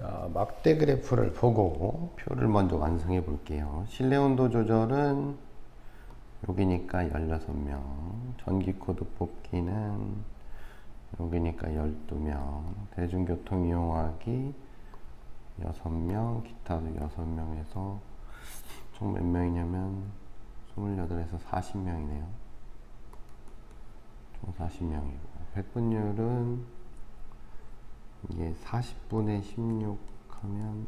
자, 막대 그래프를 보고 표를 먼저 완성해 볼게요. 실내 온도 조절은 여기니까 16명, 전기 코드 뽑기는 여기니까 12명, 대중교통 이용하기 6명, 기타도 6명에서 총 몇 명이냐면 28에서 40명이네요. 총 40명이고 백분율은 이게 40분의 16 하면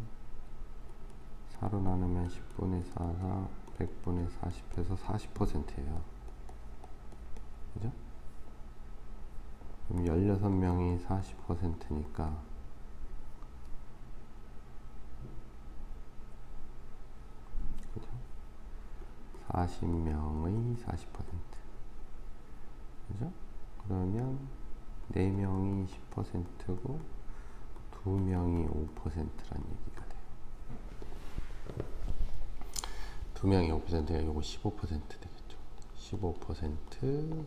4로 나누면 10분의 4가 100분의 40해서 40%예요. 그죠? 그럼 16명이 40%니까 그죠? 40명의 40% 그죠? 그러면 4명이 10%고 2명이 5%란 얘기가 돼요. 2명이 5%가 요거 15% 되겠죠. 15%, 15%,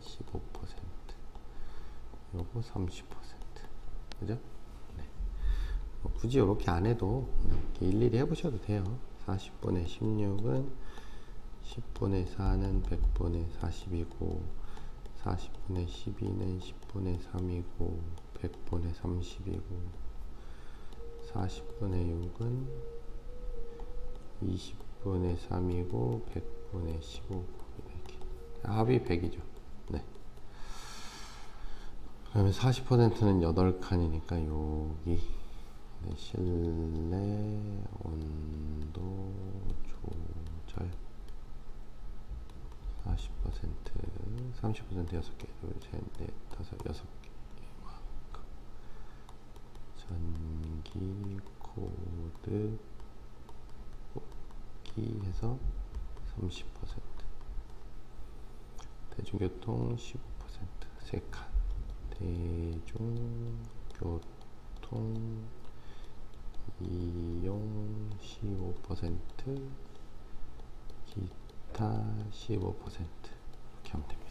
요거 30%. 그죠? 네. 뭐 굳이 이렇게 안 해도 이렇게 일일이 해보셔도 돼요. 40분의 16은 10분의 4는 100분의 40이고 40분의 12는 10분의 3이고 100분의 30이고 40분의 6은 20분의 3이고 100분의 15고 이렇게 합이 100이죠. 네. 그러면 40%는 8칸이니까 여기. 네, 실내 온도 조절. 40% 30% 6개. 둘, 셋, 넷, 다섯, 여섯 개. 이만큼 전기 코드 뽑기 해서 30% 대중교통 15% 3칸 대중교통 이용 15% 기타 15% 이렇게 하면 됩니다.